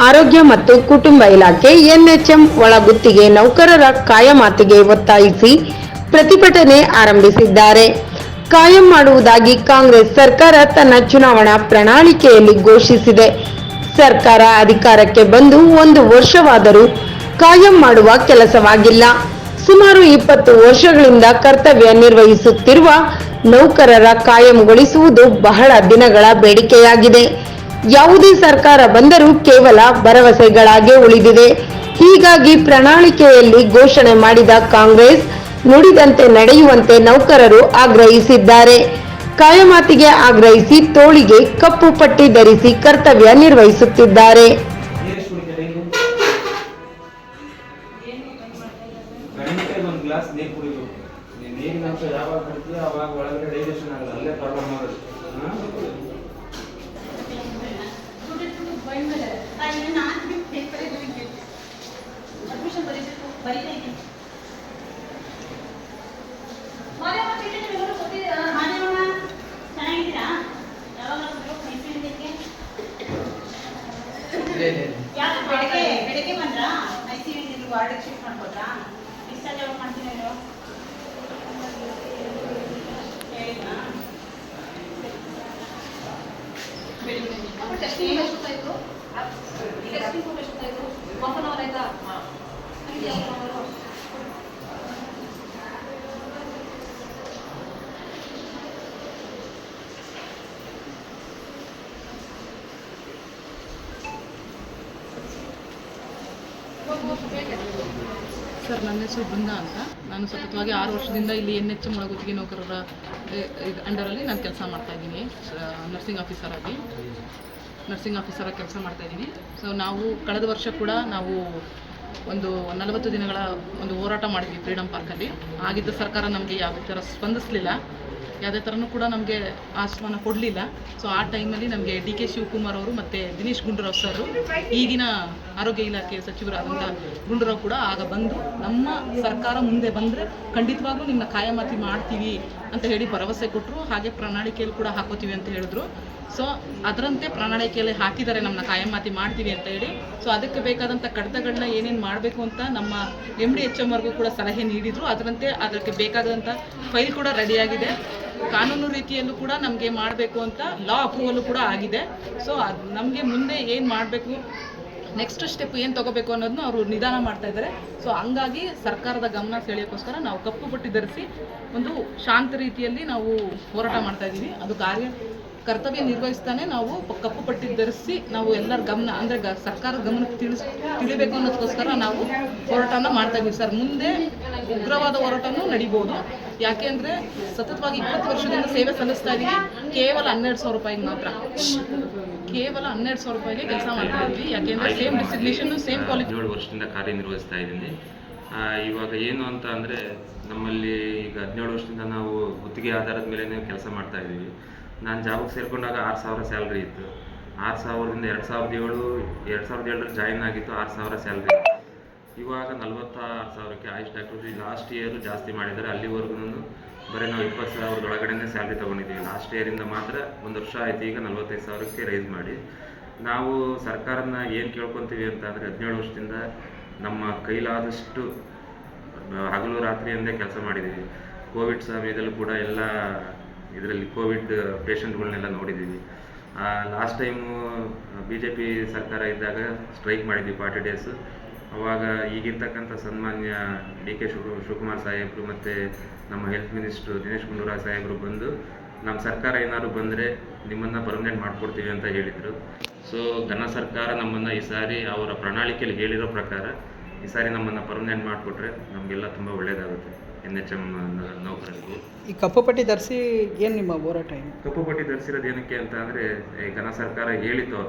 ಆರೋಗ್ಯ ಮತ್ತು ಕುಟುಂಬ ಇಲಾಖೆ ಎನ್ಎಚ್ಎಂ ಒಳಗುತ್ತಿಗೆ ನೌಕರರ ಕಾಯಮಾತಿಗೆ ಒತ್ತಾಯಿಸಿ ಪ್ರತಿಭಟನೆ ಆರಂಭಿಸಿದ್ದಾರೆ. ಕಾಯಂ ಮಾಡುವುದಾಗಿ ಕಾಂಗ್ರೆಸ್ ಸರ್ಕಾರ ತನ್ನ ಚುನಾವಣಾ ಪ್ರಣಾಳಿಕೆಯಲ್ಲಿ ಘೋಷಿಸಿದೆ. ಸರ್ಕಾರ ಅಧಿಕಾರಕ್ಕೆ ಬಂದು ಒಂದು ವರ್ಷವಾದರೂ ಕಾಯಂ ಮಾಡುವ ಕೆಲಸವಾಗಿಲ್ಲ. ಸುಮಾರು ಇಪ್ಪತ್ತು ವರ್ಷಗಳಿಂದ ಕರ್ತವ್ಯ ನಿರ್ವಹಿಸುತ್ತಿರುವ ನೌಕರರ ಕಾಯಂಗೊಳಿಸುವುದು ಬಹಳ ದಿನಗಳ ಬೇಡಿಕೆಯಾಗಿದೆ. ಯಾವುದೇ ಸರ್ಕಾರ ಬಂದರೂ ಕೇವಲ ಭರವಸೆಗಳಾಗೇ ಉಳಿದಿದೆ. ಹೀಗಾಗಿ ಪ್ರಣಾಳಿಕೆಯಲ್ಲಿ ಘೋಷಣೆ ಮಾಡಿದ ಕಾಂಗ್ರೆಸ್ ನುಡಿದಂತೆ ನಡೆಯುವಂತೆ ನೌಕರರು ಆಗ್ರಹಿಸಿದ್ದಾರೆ. ಕಾಯಮಾತಿಗೆ ಆಗ್ರಹಿಸಿ ತೋಳಿಗೆ ಕಪ್ಪು ಪಟ್ಟಿ ಧರಿಸಿ ಕರ್ತವ್ಯ ನಿರ್ವಹಿಸುತ್ತಿದ್ದಾರೆ. ಬರಿತಾ ಇದ್ದೀನಿ ಮಾದೇವಮ್ಮ ಚೀಟಿ ನಿಮ್ಮೆಲ್ಲರೂ ಗೊತ್ತಿದ್ದೀರಾ ಮಾದೇವಮ್ಮ ಚೆನ್ನಾಗಿದ್ದೀರಾ? ಯಾವಾಗಲೂ ಮೈಸೂರಿದ್ದಕ್ಕೆ ಯಾಕೆ ಬಂದ್ರಾ? ಮೈಸೂರಿದ್ದು ವಾರ್ಡ್ ಶಿಫ್ಟ್ ಮಾಡ್ಬೋದಾ ಡಿಸ್ಚಾರ್ಜ್ ಯಾವಾಗ ಮಾಡ್ತೀನಿ ನೀವು ಹೇಳಿದ್ನಾ ಬೆಳಿಗ್ಗೆ ಟೆಸ್ಟಿಂಗ್ ಎಷ್ಟೊತ್ತಾಯಿತು ಟೆಸ್ಟಿಂಗ್ ಎಷ್ಟೊತ್ತಾಯಿತು ಹಾಫ್ ಆನ್ ಅವರ್ ಸರ್, ನನ್ನ ಹೆಸರು ಬೃಂದ ಅಂತ. ನಾನು ಸತತವಾಗಿ ಆರು ವರ್ಷದಿಂದ ಇಲ್ಲಿ ಎನ್ ಎಚ್ ಮೊಳಗುತ್ತಿಗೆ ನೌಕರರ ಅಂಡರಲ್ಲಿ ನಾನು ಕೆಲಸ ಮಾಡ್ತಾ ಇದ್ದೀನಿ ನರ್ಸಿಂಗ್ ಆಫೀಸರ್ ಆಗಿ. ನರ್ಸಿಂಗ್ ಆಫೀಸರ್ ಆಗಿ ಕೆಲಸ ಮಾಡ್ತಾ ಇದ್ದೀನಿ. ಸೊ ನಾವು ಕಳೆದ ವರ್ಷ ಕೂಡ ನಾವು ಒಂದು ನಲವತ್ತು ದಿನಗಳ ಒಂದು ಹೋರಾಟ ಮಾಡಿದ್ವಿ ಫ್ರೀಡಮ್ ಪಾರ್ಕಲ್ಲಿ. ಆಗಿದ್ದ ಸರ್ಕಾರ ನಮಗೆ ಯಾವುದೇ ಥರ ಸ್ಪಂದಿಸಲಿಲ್ಲ. ಯಾವುದೇ ಥರನೂ ಕೂಡ ನಮಗೆ ಆಹ್ವಾನ ಕೊಡಲಿಲ್ಲ. ಸೊ ಆ ಟೈಮಲ್ಲಿ ನಮಗೆ ಡಿ ಕೆ ಶಿವಕುಮಾರ್ ಅವರು ಮತ್ತು ದಿನೇಶ್ ಗುಂಡೂರಾವ್ ಸರ್ ಈಗಿನ ಆರೋಗ್ಯ ಇಲಾಖೆ ಸಚಿವರಾದಂಥ ಗುಂಡೂರಾವ್ ಕೂಡ ಆಗ ಬಂದು ನಮ್ಮ ಸರ್ಕಾರ ಮುಂದೆ ಬಂದರೆ ಖಂಡಿತವಾಗ್ಲೂ ನಿಮ್ಮನ್ನ ಕಾಯಮಾತಿ ಮಾಡ್ತೀವಿ ಅಂತ ಹೇಳಿ ಭರವಸೆ ಕೊಟ್ಟರು ಹಾಗೆ ಪ್ರಣಾಳಿಕೆಯಲ್ಲಿ ಕೂಡ ಹಾಕೋತೀವಿ ಅಂತ ಹೇಳಿದ್ರು. ಸೊ ಅದರಂತೆ ಪ್ರಣಾಳಿಕೆಯಲ್ಲಿ ಹಾಕಿದ್ದಾರೆ ನಮ್ಮನ್ನ ಕಾಯಮಾತಿ ಮಾಡ್ತೀವಿ ಅಂತ ಹೇಳಿ. ಸೊ ಅದಕ್ಕೆ ಬೇಕಾದಂಥ ಕಡತಗಳನ್ನ ಏನೇನು ಮಾಡಬೇಕು ಅಂತ ನಮ್ಮ ಎಂ ಡಿ ಎಚ್ ಎಮ್ವರೆಗೂ ಕೂಡ ಸಲಹೆ ನೀಡಿದರು. ಅದರಂತೆ ಅದಕ್ಕೆ ಬೇಕಾದಂಥ ಫೈಲ್ ಕೂಡ ರೆಡಿಯಾಗಿದೆ ಕಾನೂನು ರೀತಿಯಲ್ಲೂ ಕೂಡ ನಮಗೆ ಮಾಡಬೇಕು ಅಂತ ಲಾ ಅಪ್ರೂವಲ್ಲು ಕೂಡ ಆಗಿದೆ. ಸೊ ಅದು ನಮಗೆ ಮುಂದೆ ಏನು ಮಾಡಬೇಕು ನೆಕ್ಸ್ಟ್ ಸ್ಟೆಪ್ ಏನು ತಗೋಬೇಕು ಅನ್ನೋದನ್ನ ಅವರು ನಿಧಾನ ಮಾಡ್ತಾ ಇದ್ದಾರೆ. ಸೊ ಹಂಗಾಗಿ ಸರ್ಕಾರದ ಗಮನ ಸೆಳೆಯೋಕ್ಕೋಸ್ಕರ ನಾವು ಕಪ್ಪು ಪಟ್ಟಿ ಧರಿಸಿ ಒಂದು ಶಾಂತ ರೀತಿಯಲ್ಲಿ ನಾವು ಹೋರಾಟ ಮಾಡ್ತಾ ಇದ್ದೀವಿ. ಅದು ಕಾರ್ಯ ಕರ್ತವ್ಯ ನಿರ್ವಹಿಸ್ತಾನೆ ನಾವು ಕಪ್ಪು ಪಟ್ಟಿ ಧರಿಸಿ ನಾವು ಎಲ್ಲರ ಗಮನ ಅಂದರೆ ಗ ಸರ್ಕಾರದ ಗಮನಕ್ಕೆ ತಿಳಿಸ್ ತಿಳಿಬೇಕು ಅನ್ನೋದಕ್ಕೋಸ್ಕರ ನಾವು ಹೋರಾಟನ ಮಾಡ್ತಾ ಇದ್ದೀವಿ. ಸರ್ ಮುಂದೆ ಉಗ್ರವಾದ ಹೋರಾಟನೂ ನಡಿಬೋದು. ಯಾಕೆ ಅಂದ್ರೆ ಸತತವಾಗಿ ಇಪ್ಪತ್ತು ವರ್ಷದಿಂದ ಸೇವೆ ಸಲ್ಲಿಸ್ತಾ ಇದೀವಿ. ಕೇವಲ ಹನ್ನೆರಡು ಸಾವಿರ ರೂಪಾಯಿಗೆ ಮಾತ್ರ. ಕೇವಲ ಹನ್ನೆರಡು ಸಾವಿರ ರೂಪಾಯಿಗೆ ಕೆಲಸ ಮಾಡ್ತಾ ಇದ್ವಿ. ಯಾಕೆಂದರೆ ಸೇಮ್ ಡಿಸಿಗ್ನೇಷನ್ ಸೇಮ್ ಕ್ವಾಲಿಟಿ ಏಳು ವರ್ಷದಿಂದ ಕಾರ್ಯನಿರ್ವಹಿಸ್ತಾ ಇದ್ದೀನಿ. ಇವಾಗ ಏನು ಅಂತ ಅಂದರೆ ನಮ್ಮಲ್ಲಿ ಈಗ ಹದಿನೇಳು ವರ್ಷದಿಂದ ನಾವು ಗುತ್ತಿಗೆ ಆಧಾರದ ಮೇಲೆ ಕೆಲಸ ಮಾಡ್ತಾ ಇದ್ದೀವಿ. ನಾನು ಜಾಬಿಗೆ ಸೇರಿಕೊಂಡಾಗ ಆರು ಸಾವಿರ ಸ್ಯಾಲ್ರಿ ಇತ್ತು. ಆರು ಸಾವಿರದಿಂದ ಎರಡು ಸಾವಿರದ ಏಳು, ಎರಡು ಸಾವಿರದ ಏಳರಲ್ಲಿ ಜಾಯಿನ್ ಆಗಿತ್ತು, ಆರು ಸಾವಿರ ಸ್ಯಾಲ್ರಿ ಇವಾಗ ನಲವತ್ತಾರು ಸಾವಿರಕ್ಕೆ ಆಯುಷ್ ಡಾಕ್ಟರ್ ಲಾಸ್ಟ್ ಇಯರ್ ಜಾಸ್ತಿ ಮಾಡಿದ್ದಾರೆ. ಅಲ್ಲಿವರೆಗೂ ಬರೀ ನಾವು ಇಪ್ಪತ್ತು ಸಾವಿರದ ಒಳಗಡೆನೇ ಸ್ಯಾಲ್ರಿ ತೊಗೊಂಡಿದ್ದೀವಿ. ಲಾಸ್ಟ್ ಇಯರಿಂದ ಮಾತ್ರ ಒಂದು ವರ್ಷ ಆಯಿತು, ಈಗ ನಲ್ವತ್ತೈದು ಸಾವಿರಕ್ಕೆ ರೈಸ್ ಮಾಡಿ. ನಾವು ಸರ್ಕಾರನ ಏನು ಕೇಳ್ಕೊತೀವಿ ಅಂತ ಅಂದರೆ ಹದಿನೇಳು ವರ್ಷದಿಂದ ನಮ್ಮ ಕೈಲಾದಷ್ಟು, ಹಗಲು ರಾತ್ರಿ ಅಂದೇ ಕೆಲಸ ಮಾಡಿದ್ದೀವಿ. ಕೋವಿಡ್ ಸಮಯದಲ್ಲೂ ಕೂಡ ಎಲ್ಲ ಇದರಲ್ಲಿ ಕೋವಿಡ್ ಪೇಷಂಟ್ಗಳನ್ನೆಲ್ಲ ನೋಡಿದ್ದೀವಿ. Last time B J P ಸರ್ಕಾರ ಇದ್ದಾಗ ಸ್ಟ್ರೈಕ್ ಮಾಡಿದ್ವಿ ಫಾರ್ಟಿ ಡೇಸು ಅವಾಗ ಈಗಿರ್ತಕ್ಕಂಥ ಸನ್ಮಾನ್ಯ ಡಿ ಕೆ ಶಿವ, ಶಿವಕುಮಾರ್ ಸಾಹೇಬರು ಮತ್ತು ನಮ್ಮ ಹೆಲ್ತ್ ಮಿನಿಸ್ಟ್ರು ದಿನೇಶ್ ಗುಂಡೂರಾವ್ ಸಾಹೇಬರು ಬಂದು ನಮ್ಮ ಸರ್ಕಾರ ಏನಾದರೂ ಬಂದರೆ ನಿಮ್ಮನ್ನು ಪರ್ಮನೆಂಟ್ ಮಾಡಿಕೊಡ್ತೀವಿ ಅಂತ ಹೇಳಿದರು. ಸೊ ಘನ ಸರ್ಕಾರ ನಮ್ಮನ್ನು ಈ ಸಾರಿ ಅವರ ಪ್ರಣಾಳಿಕೆಯಲ್ಲಿ ಹೇಳಿರೋ ಪ್ರಕಾರ ಈ ಸಾರಿ ನಮ್ಮನ್ನು ಪರ್ಮನೆಂಟ್ ಮಾಡಿಕೊಟ್ರೆ ನಮಗೆಲ್ಲ ತುಂಬ ಒಳ್ಳೆಯದಾಗುತ್ತೆ ಎನ್ ಎಚ್ ಎಂ ನೌಕರರಿಗೆ? ಈ ಕಪ್ಪು ಪಟ್ಟಿ ಧರಿಸಿ ಏನು ನಿಮ್ಮ ಹೋರಾಟ ಏನು ಕಪ್ಪು ಪಟ್ಟಿ ಧರಿಸಿರೋದು ಏನಕ್ಕೆ ಅಂತ ಅಂದರೆ ಘನ ಸರ್ಕಾರ ಹೇಳಿತ್ತು ಅವ್ರ